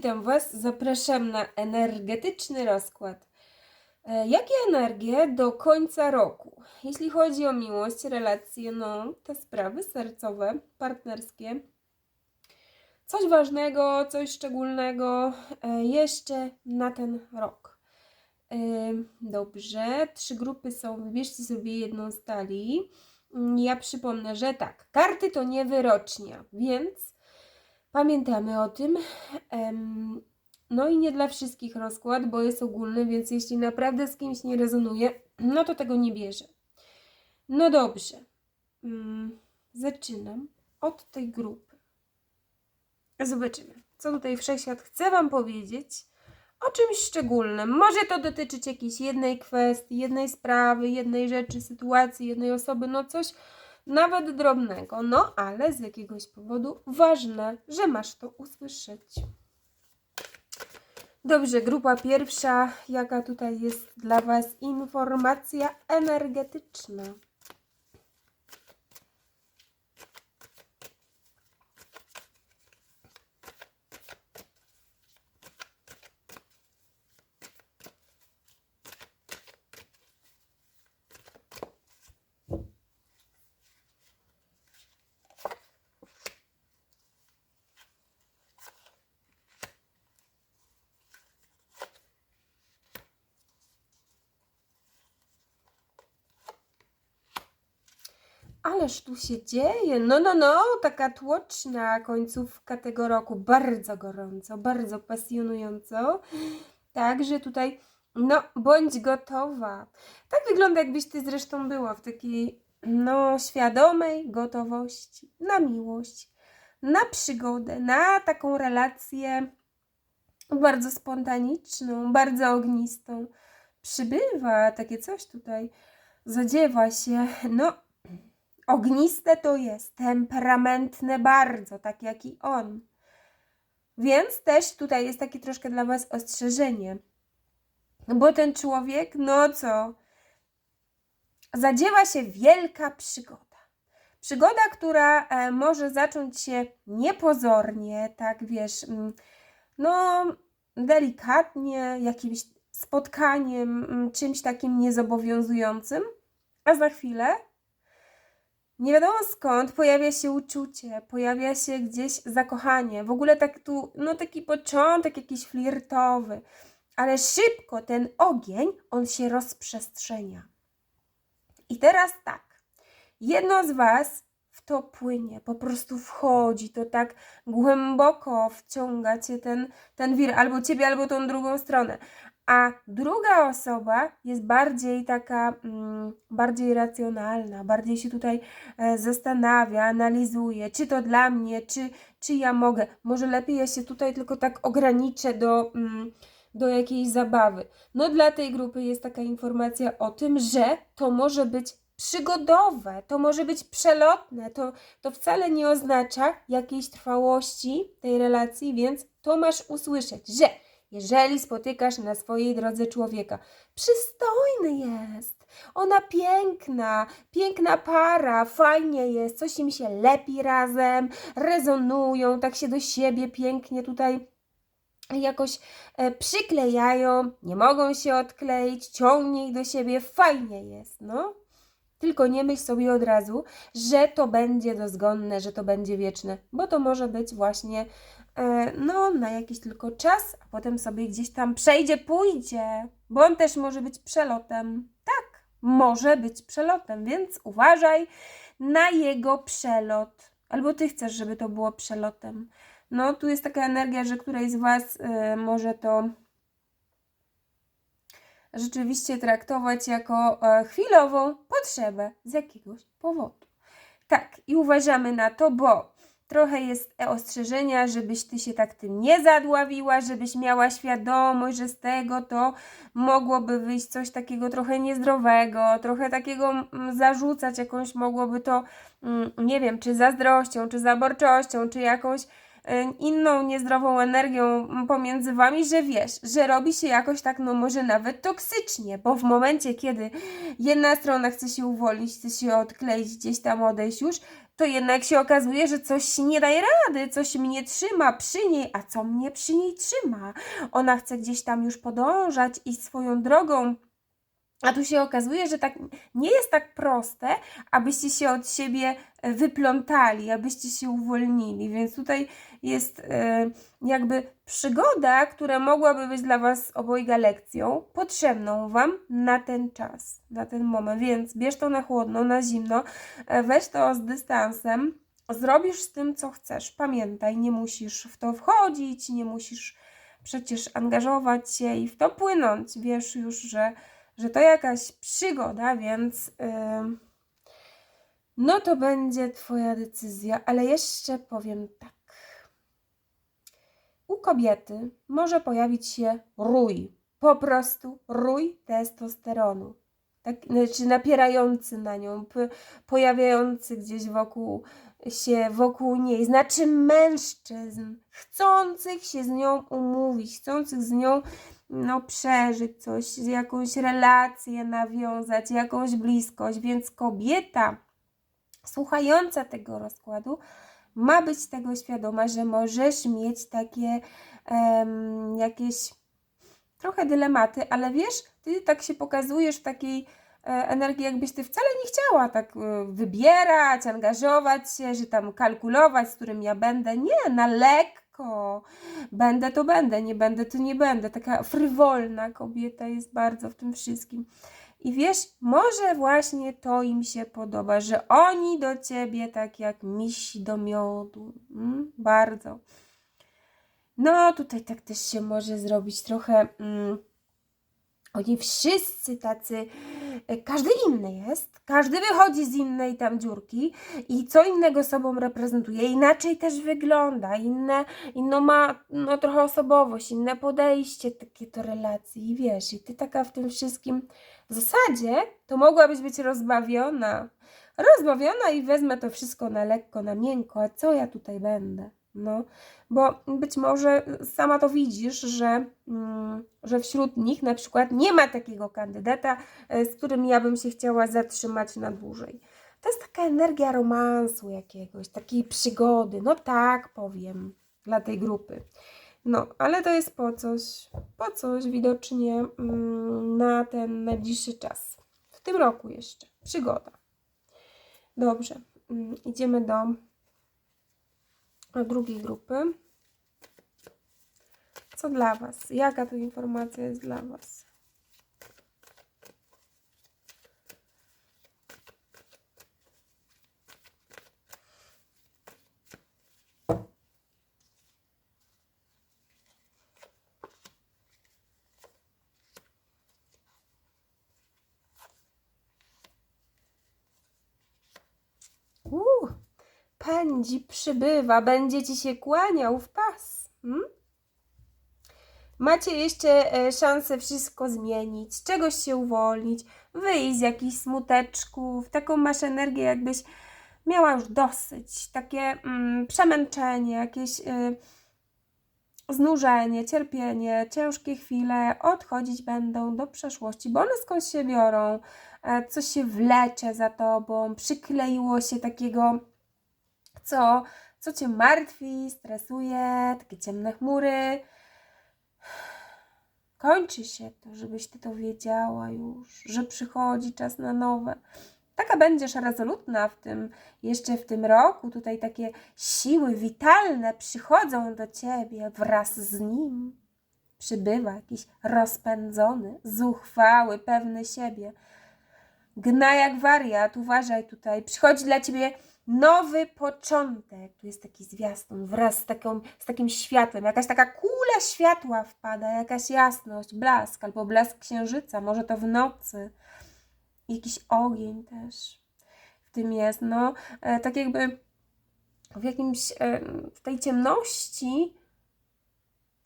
witam Was. Zapraszam na energetyczny rozkład. E, Jakie energie do końca roku? Jeśli chodzi o miłość, relacje, no, te sprawy sercowe, partnerskie. Coś ważnego, coś szczególnego e, jeszcze na ten rok. E, Dobrze, trzy grupy są. Wybierzcie sobie jedną z talii. Mm, Ja przypomnę, że tak, karty to nie wyrocznia, więc pamiętamy o tym. No i nie dla wszystkich rozkład, bo jest ogólny, więc jeśli naprawdę z kimś nie rezonuje, no to tego nie bierze. No dobrze. Mm, Zaczynam od tej grupy. Zobaczymy, co tutaj Wszechświat chce Wam powiedzieć o czymś szczególnym. Może to dotyczyć jakiejś jednej kwestii, jednej sprawy, jednej rzeczy, sytuacji, jednej osoby, no coś nawet drobnego. No ale z jakiegoś powodu ważne, że masz to usłyszeć. Dobrze, grupa pierwsza. Jaka tutaj jest dla Was informacja energetyczna? Ależ tu się dzieje. No, no, no, taka tłoczna końcówka tego roku. Bardzo gorąco, bardzo pasjonująco. Także tutaj, no, bądź gotowa. Tak wygląda, jakbyś ty zresztą była w takiej, no, świadomej gotowości na miłość, na przygodę, na taką relację bardzo spontaniczną, bardzo ognistą. Przybywa takie coś tutaj, zadziewa się, no, Ogniste to jest, temperamentne bardzo, tak jak i on. Więc też tutaj jest takie troszkę dla Was ostrzeżenie. Bo ten człowiek, no co? Zadziewa się wielka przygoda. Przygoda, która e, może zacząć się niepozornie, tak wiesz, mm, no delikatnie, jakimś spotkaniem, mm, czymś takim niezobowiązującym, a za chwilę nie wiadomo skąd pojawia się uczucie, pojawia się gdzieś zakochanie. W ogóle tak tu, no taki początek jakiś flirtowy, ale szybko ten ogień, on się rozprzestrzenia. I teraz tak, jedno z Was w to płynie, po prostu wchodzi, to tak głęboko wciąga Cię ten, ten wir, albo Ciebie, albo tą drugą stronę a druga osoba jest bardziej taka, mm, bardziej racjonalna, bardziej się tutaj e, zastanawia, analizuje, czy to dla mnie, czy, czy ja mogę. Może lepiej ja się tutaj tylko tak ograniczę do, mm, do jakiejś zabawy. No dla tej grupy jest taka informacja o tym, że to może być przygodowe, to może być przelotne, to, to wcale nie oznacza jakiejś trwałości tej relacji, więc to masz usłyszeć, że jeżeli spotykasz na swojej drodze człowieka, przystojny jest, ona piękna, piękna para, fajnie jest, coś im się lepi razem, rezonują, tak się do siebie pięknie tutaj jakoś e, przyklejają, nie mogą się odkleić, ciągnie ich do siebie, fajnie jest, no. Tylko nie myśl sobie od razu, że to będzie dozgonne, że to będzie wieczne, bo to może być właśnie no, na jakiś tylko czas, a potem sobie gdzieś tam przejdzie, pójdzie, bo on też może być przelotem. Tak, może być przelotem, więc uważaj na jego przelot. Albo ty chcesz, żeby to było przelotem. No, tu jest taka energia, że której z Was e, może to rzeczywiście traktować jako e, chwilową potrzebę z jakiegoś powodu. Tak, i uważamy na to, bo trochę jest ostrzeżenia, żebyś ty się tak tym nie zadławiła, żebyś miała świadomość, że z tego to mogłoby wyjść coś takiego trochę niezdrowego, trochę takiego mm, zarzucać jakąś mogłoby to, mm, nie wiem, czy zazdrością, czy zaborczością, czy jakąś e, inną niezdrową energią pomiędzy wami, że wiesz, że robi się jakoś tak, no może nawet toksycznie, bo w momencie, kiedy jedna strona chce się uwolnić, chce się odkleić, gdzieś tam odejść już, to jednak się okazuje, że coś nie daje rady, coś mnie trzyma przy niej, a co mnie przy niej trzyma? Ona chce gdzieś tam już podążać i swoją drogą. A tu się okazuje, że tak nie jest tak proste, abyście się od siebie e, wyplątali, abyście się uwolnili. Więc tutaj jest e, jakby przygoda, która mogłaby być dla Was obojga lekcją, potrzebną Wam na ten czas, na ten moment. Więc bierz to na chłodno, na zimno, e, weź to z dystansem, zrobisz z tym, co chcesz. Pamiętaj, nie musisz w to wchodzić, nie musisz przecież angażować się i w to płynąć. Wiesz już, że że to jakaś przygoda, więc no to będzie Twoja decyzja, ale jeszcze powiem tak. U kobiety może pojawić się rój, po prostu rój testosteronu. Tak, znaczy napierający na nią, pojawiający gdzieś wokół się wokół niej, znaczy mężczyzn, chcących się z nią umówić, chcących z nią no, przeżyć coś, jakąś relację nawiązać, jakąś bliskość, więc kobieta słuchająca tego rozkładu ma być tego świadoma, że możesz mieć takie um, jakieś trochę dylematy, ale wiesz, ty tak się pokazujesz w takiej e, energii, jakbyś ty wcale nie chciała tak e, wybierać, angażować się, że tam kalkulować, z którym ja będę. Nie, na lek Będę to będę, nie będę to nie będę. Taka frywolna kobieta jest bardzo w tym wszystkim. I wiesz, może właśnie to im się podoba, że oni do ciebie tak jak misi do miodu. Mm, bardzo. No, tutaj tak też się może zrobić trochę. Mm, oni wszyscy tacy, e, każdy inny jest, każdy wychodzi z innej tam dziurki i co innego sobą reprezentuje, inaczej też wygląda, inne, inną ma no, trochę osobowość, inne podejście takie do relacji i wiesz, i ty taka w tym wszystkim w zasadzie to mogłabyś być rozbawiona, rozbawiona i wezmę to wszystko na lekko, na miękko, a co ja tutaj będę? No, bo być może sama to widzisz, że, mm, że wśród nich na przykład nie ma takiego kandydata, e, z którym ja bym się chciała zatrzymać na dłużej. To jest taka energia romansu jakiegoś, takiej przygody. No tak, powiem, dla tej grupy. No, ale to jest po coś, po coś widocznie mm, na ten najbliższy czas. W tym roku jeszcze. Przygoda. Dobrze, mm, idziemy do drugiej grupy. Co dla Was? Jaka tu informacja jest dla Was? Pędzi, przybywa, będzie ci się kłaniał w pas. Hmm? Macie jeszcze e, szansę wszystko zmienić, czegoś się uwolnić, wyjść z jakichś smuteczków, taką masz energię, jakbyś miała już dosyć, takie mm, przemęczenie, jakieś y, znużenie, cierpienie, ciężkie chwile odchodzić będą do przeszłości, bo one skąd się biorą, e, coś się wlecze za tobą, przykleiło się takiego co, co cię martwi, stresuje, takie ciemne chmury. Kończy się to, żebyś ty to wiedziała już, że przychodzi czas na nowe. Taka będziesz rezolutna w tym, jeszcze w tym roku. Tutaj takie siły witalne przychodzą do ciebie wraz z nim. Przybywa jakiś rozpędzony, zuchwały, pewny siebie. Gna jak wariat, uważaj tutaj. Przychodzi dla ciebie nowy początek. Tu jest taki zwiastun wraz z, taką, z takim światłem. Jakaś taka kula światła wpada, jakaś jasność, blask albo blask księżyca, może to w nocy. Jakiś ogień też w tym jest. No, e, tak jakby w jakimś, e, w tej ciemności,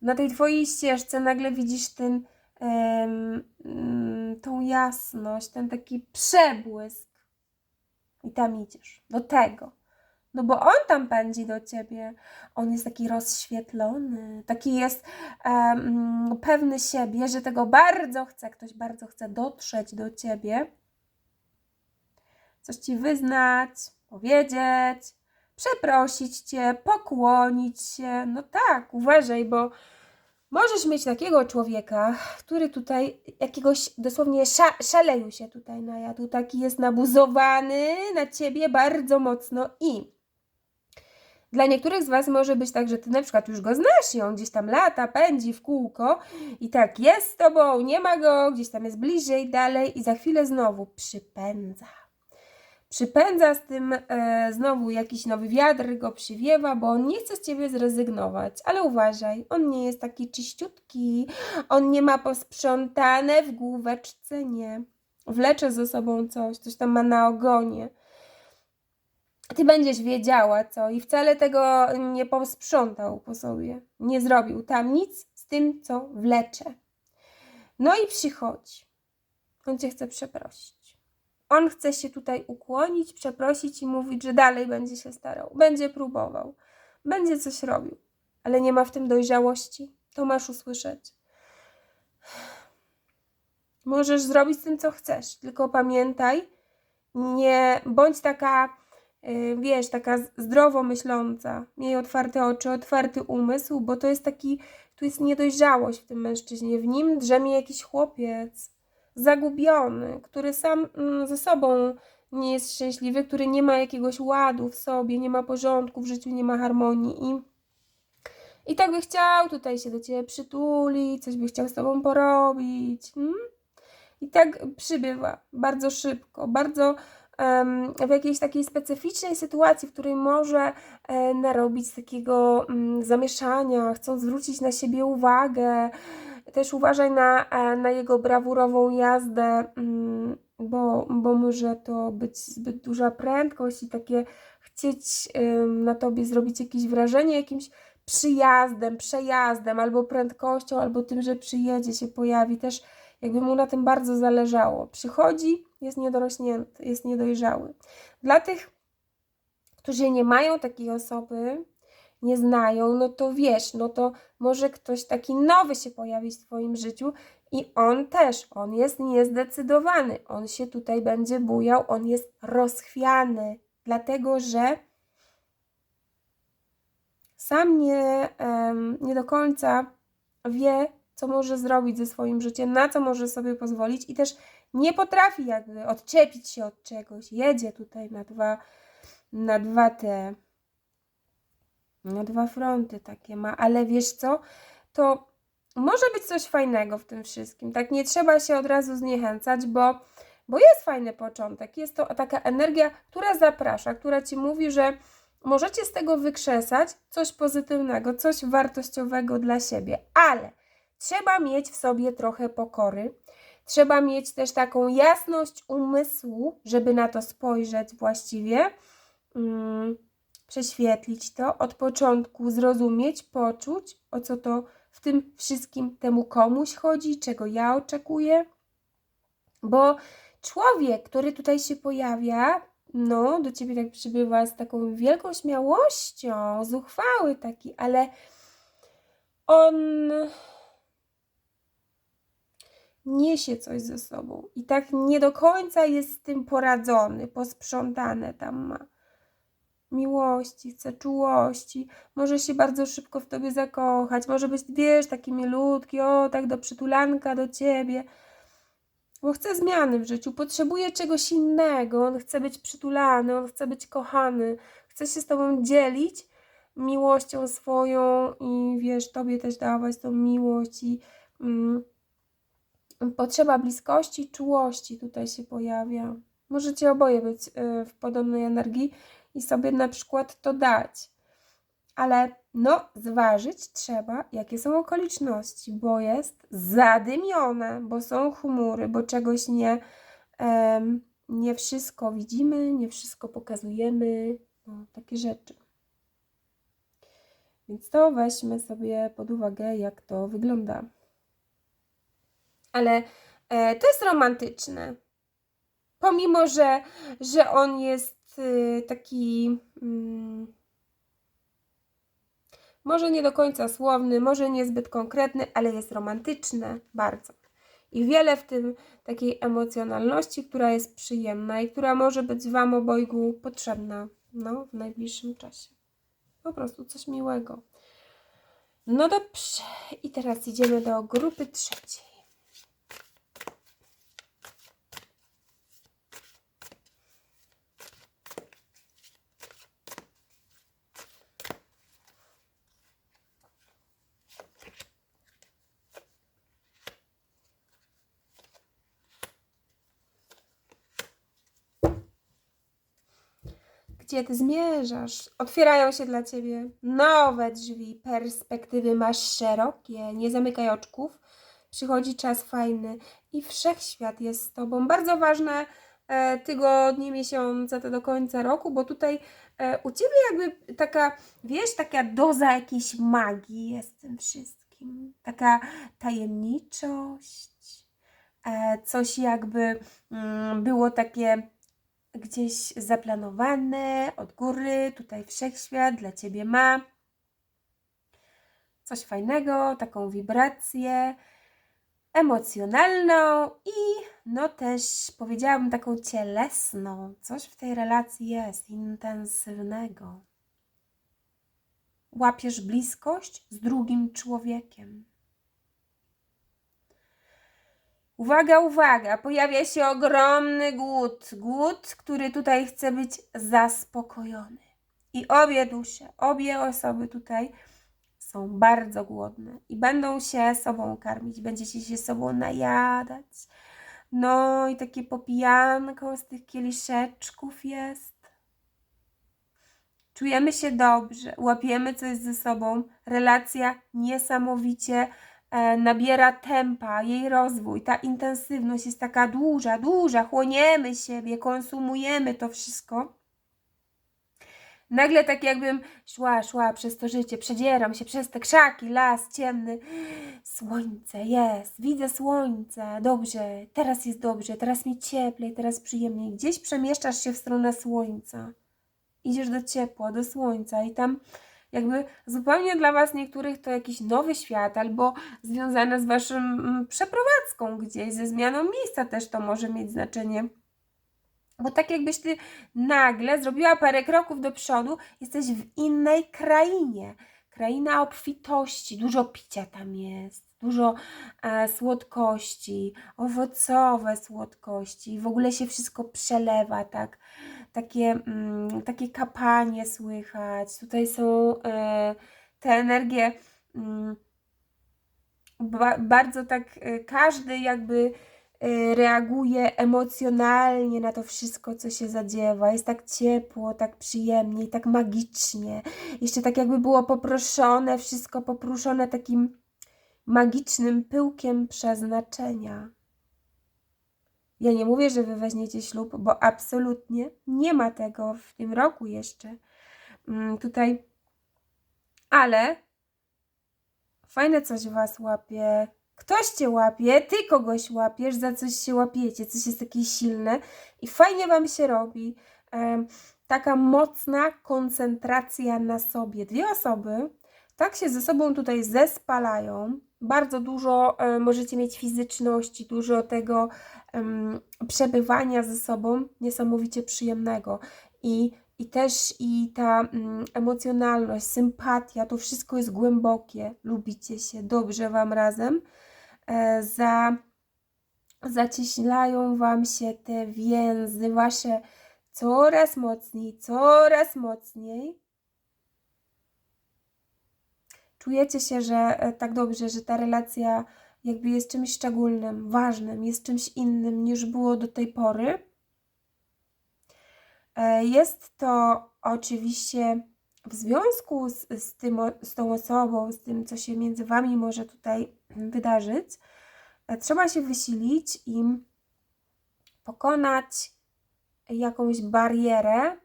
na tej twojej ścieżce nagle widzisz ten, e, tą jasność, ten taki przebłysk i tam idziesz. Do tego. No bo on tam pędzi do ciebie. On jest taki rozświetlony, taki jest um, pewny siebie, że tego bardzo chce, ktoś bardzo chce dotrzeć do ciebie, coś ci wyznać, powiedzieć, przeprosić cię, pokłonić się. No tak, uważaj, bo możesz mieć takiego człowieka, który tutaj jakiegoś dosłownie sza, szaleju się tutaj najadł, taki jest nabuzowany na ciebie bardzo mocno i dla niektórych z Was może być tak, że Ty na przykład już go znasz i on gdzieś tam lata, pędzi w kółko i tak jest z Tobą, nie ma go, gdzieś tam jest bliżej, dalej i za chwilę znowu przypędza. Przypędza z tym e, znowu jakiś nowy wiatr, go przywiewa, bo on nie chce z Ciebie zrezygnować. Ale uważaj, on nie jest taki czyściutki, on nie ma posprzątane w główeczce, nie. Wlecze ze sobą coś, coś tam ma na ogonie ty będziesz wiedziała co i wcale tego nie posprzątał po sobie, nie zrobił tam nic z tym, co wlecze. No i przychodzi. On cię chce przeprosić. On chce się tutaj ukłonić, przeprosić i mówić, że dalej będzie się starał, będzie próbował, będzie coś robił, ale nie ma w tym dojrzałości. To masz usłyszeć. Możesz zrobić z tym, co chcesz, tylko pamiętaj, nie bądź taka Y, wiesz, taka zdrowo myśląca, miej otwarte oczy, otwarty umysł, bo to jest taki, tu jest niedojrzałość w tym mężczyźnie. W nim drzemie jakiś chłopiec zagubiony, który sam mm, ze sobą nie jest szczęśliwy, który nie ma jakiegoś ładu w sobie, nie ma porządku w życiu, nie ma harmonii i i tak by chciał tutaj się do ciebie przytulić, coś by chciał z tobą porobić. Hmm? I tak przybywa bardzo szybko, bardzo w jakiejś takiej specyficznej sytuacji, w której może e, narobić takiego mm, zamieszania, chcą zwrócić na siebie uwagę. Też uważaj na, e, na jego brawurową jazdę, mm, bo, bo może to być zbyt duża prędkość i takie chcieć na tobie zrobić jakieś wrażenie jakimś przyjazdem, przejazdem, albo prędkością, albo tym, że przyjedzie, się pojawi. Też jakby mu na tym bardzo zależało. Przychodzi, jest niedorośnięty, jest niedojrzały. Dla tych, którzy nie mają takiej osoby, nie znają, no to wiesz, no to może ktoś taki nowy się pojawić w Twoim życiu i on też, on jest niezdecydowany, on się tutaj będzie bujał, on jest rozchwiany, dlatego że sam nie, nie do końca wie, co może zrobić ze swoim życiem, na co może sobie pozwolić i też nie potrafi jakby odczepić się od czegoś. Jedzie tutaj na dwa, na dwa te, na dwa fronty takie ma, ale wiesz co, to może być coś fajnego w tym wszystkim. Tak nie trzeba się od razu zniechęcać, bo, bo jest fajny początek. Jest to taka energia, która zaprasza, która ci mówi, że możecie z tego wykrzesać coś pozytywnego, coś wartościowego dla siebie, ale trzeba mieć w sobie trochę pokory. Trzeba mieć też taką jasność umysłu, żeby na to spojrzeć właściwie, hmm, prześwietlić to od początku, zrozumieć, poczuć, o co to w tym wszystkim temu komuś chodzi, czego ja oczekuję. Bo człowiek, który tutaj się pojawia, no, do ciebie tak przybywa z taką wielką śmiałością, zuchwały taki, ale on niesie coś ze sobą i tak nie do końca jest z tym poradzony, posprzątane tam ma. Miłości, chce czułości, może się bardzo szybko w tobie zakochać, może być, wiesz, taki milutki, o, tak do przytulanka do ciebie, bo chce zmiany w życiu, potrzebuje czegoś innego, on chce być przytulany, on chce być kochany, chce się z tobą dzielić miłością swoją i wiesz, tobie też dawać tą miłość i mm, potrzeba bliskości, czułości tutaj się pojawia. Możecie oboje być y, w podobnej energii i sobie na przykład to dać. Ale no, zważyć trzeba, jakie są okoliczności, bo jest zadymione, bo są chmury, bo czegoś nie, um, nie wszystko widzimy, nie wszystko pokazujemy, no, takie rzeczy. Więc to weźmy sobie pod uwagę, jak to wygląda ale e, to jest romantyczne. Pomimo, że, że on jest y, taki mm, może nie do końca słowny, może niezbyt konkretny, ale jest romantyczny bardzo. I wiele w tym takiej emocjonalności, która jest przyjemna i która może być Wam obojgu potrzebna no, w najbliższym czasie. Po prostu coś miłego. No dobrze, i teraz idziemy do grupy trzeciej. Gdzie ty zmierzasz? Otwierają się dla ciebie nowe drzwi, perspektywy masz szerokie, nie zamykaj oczków. Przychodzi czas fajny i wszechświat jest z tobą. Bardzo ważne e, tygodnie, miesiące, to do końca roku, bo tutaj e, u ciebie jakby taka, wiesz, taka doza jakiejś magii jest w tym wszystkim. Taka tajemniczość, e, coś jakby mm, było takie gdzieś zaplanowane od góry, tutaj wszechświat dla ciebie ma coś fajnego, taką wibrację emocjonalną i no też powiedziałabym taką cielesną. Coś w tej relacji jest intensywnego. Łapiesz bliskość z drugim człowiekiem. Uwaga, uwaga, pojawia się ogromny głód. Głód, który tutaj chce być zaspokojony. I obie dusze, obie osoby tutaj są bardzo głodne i będą się sobą karmić, będziecie się sobą najadać. No i takie popijanko z tych kieliszeczków jest. Czujemy się dobrze, łapiemy coś ze sobą, relacja niesamowicie nabiera tempa, jej rozwój, ta intensywność jest taka duża, duża, chłoniemy siebie, konsumujemy to wszystko. Nagle tak jakbym szła, szła przez to życie, przedzieram się przez te krzaki, las ciemny. Słońce jest, widzę słońce, dobrze, teraz jest dobrze, teraz mi cieplej, teraz przyjemniej. Gdzieś przemieszczasz się w stronę słońca. Idziesz do ciepła, do słońca i tam jakby zupełnie dla Was niektórych to jakiś nowy świat albo związane z Waszym mm, przeprowadzką gdzieś, ze zmianą miejsca też to może mieć znaczenie. Bo tak jakbyś Ty nagle zrobiła parę kroków do przodu, jesteś w innej krainie. Kraina obfitości, dużo picia tam jest, dużo e, słodkości, owocowe słodkości, w ogóle się wszystko przelewa, tak takie, mm, takie kapanie słychać. Tutaj są e, te energie mm, ba, bardzo tak, e, każdy jakby e, reaguje emocjonalnie na to wszystko, co się zadziewa. Jest tak ciepło, tak przyjemnie i tak magicznie. Jeszcze tak jakby było poproszone, wszystko popruszone takim magicznym pyłkiem przeznaczenia. Ja nie mówię, że wy weźmiecie ślub, bo absolutnie nie ma tego w tym roku jeszcze. Mm, tutaj, ale fajne coś was łapie. Ktoś cię łapie, ty kogoś łapiesz, za coś się łapiecie, coś jest takie silne i fajnie wam się robi. taka mocna koncentracja na sobie. Dwie osoby tak się ze sobą tutaj zespalają, bardzo dużo e, możecie mieć fizyczności, dużo tego przebywania ze sobą niesamowicie przyjemnego. I, i też i ta mm, emocjonalność, sympatia, to wszystko jest głębokie. Lubicie się, dobrze Wam razem. E, za, zacieślają Wam się te więzy Wasze coraz mocniej, coraz mocniej czujecie się, że e, tak dobrze, że ta relacja jakby jest czymś szczególnym, ważnym, jest czymś innym niż było do tej pory. E, jest to oczywiście w związku z, z, tym, z tą osobą, z tym, co się między Wami może tutaj wydarzyć, e, trzeba się wysilić i pokonać jakąś barierę,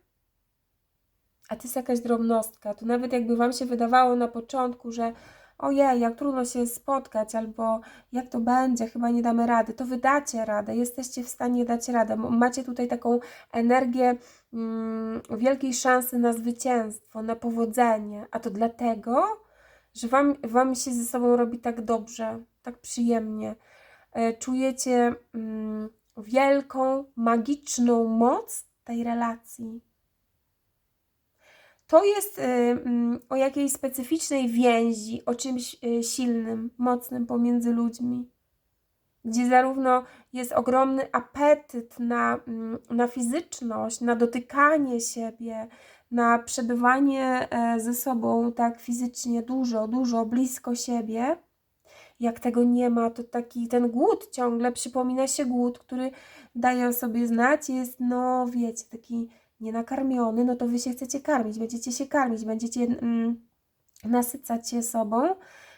a to jest jakaś drobnostka. To nawet jakby Wam się wydawało na początku, że ojej, jak trudno się spotkać, albo jak to będzie, chyba nie damy rady, to wydacie radę, jesteście w stanie dać radę. Macie tutaj taką energię mm, wielkiej szansy na zwycięstwo, na powodzenie, a to dlatego, że wam, wam się ze sobą robi tak dobrze, tak przyjemnie. e, czujecie mm, wielką, magiczną moc tej relacji. To jest y, mm, o jakiejś specyficznej więzi, o czymś y, silnym, mocnym pomiędzy ludźmi, gdzie zarówno jest ogromny apetyt na, mm, na fizyczność, na dotykanie siebie, na przebywanie e, ze sobą tak fizycznie dużo, dużo blisko siebie. Jak tego nie ma, to taki ten głód ciągle przypomina się głód, który daje o sobie znać, jest, no wiecie, taki nienakarmiony, no to wy się chcecie karmić, będziecie się karmić, będziecie mm, nasycać się sobą,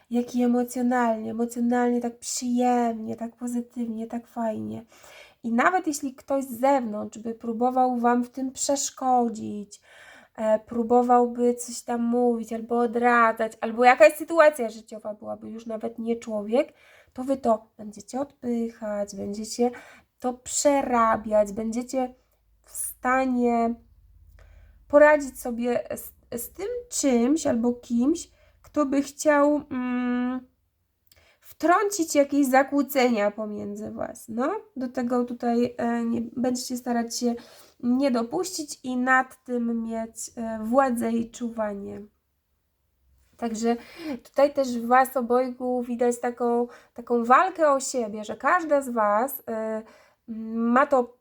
jak i emocjonalnie, emocjonalnie tak przyjemnie, tak pozytywnie, tak fajnie. I nawet jeśli ktoś z zewnątrz by próbował wam w tym przeszkodzić, e, próbowałby coś tam mówić, albo odradzać, albo jakaś sytuacja życiowa byłaby już nawet nie człowiek, to wy to będziecie odpychać, będziecie to przerabiać, będziecie stanie poradzić sobie z, z tym czymś albo kimś, kto by chciał mm, wtrącić jakieś zakłócenia pomiędzy Was. No, do tego tutaj e, nie, będziecie starać się nie dopuścić i nad tym mieć e, władzę i czuwanie. Także tutaj też w Was obojgu widać taką, taką walkę o siebie, że każda z Was e, ma to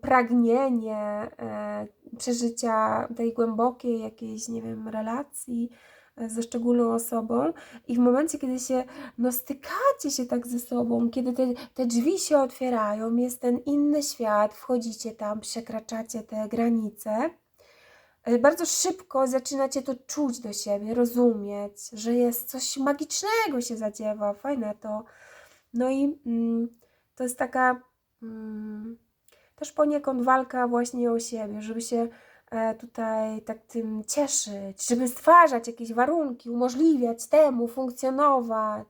pragnienie e, przeżycia tej głębokiej jakiejś, nie wiem, relacji e, ze szczególną osobą i w momencie, kiedy się no, stykacie się tak ze sobą, kiedy te, te drzwi się otwierają, jest ten inny świat, wchodzicie tam, przekraczacie te granice, e, bardzo szybko zaczynacie to czuć do siebie, rozumieć, że jest coś magicznego się zadziewa, fajne to. No i mm, to jest taka mm, też poniekąd walka właśnie o siebie, żeby się e, tutaj tak tym cieszyć, żeby stwarzać jakieś warunki, umożliwiać temu funkcjonować.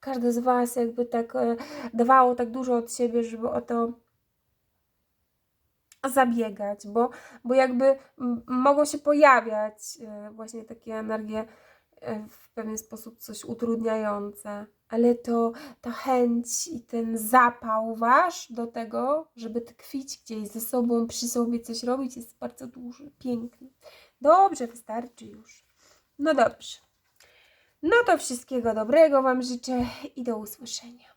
Każdy z Was jakby tak e, dawało tak dużo od siebie, żeby o to zabiegać, bo, bo jakby mogą się pojawiać e, właśnie takie energie w pewien sposób coś utrudniające, ale to ta chęć i ten zapał wasz do tego, żeby tkwić gdzieś ze sobą, przy sobie coś robić, jest bardzo duży, piękny. Dobrze, wystarczy już. No dobrze. No to wszystkiego dobrego Wam życzę i do usłyszenia.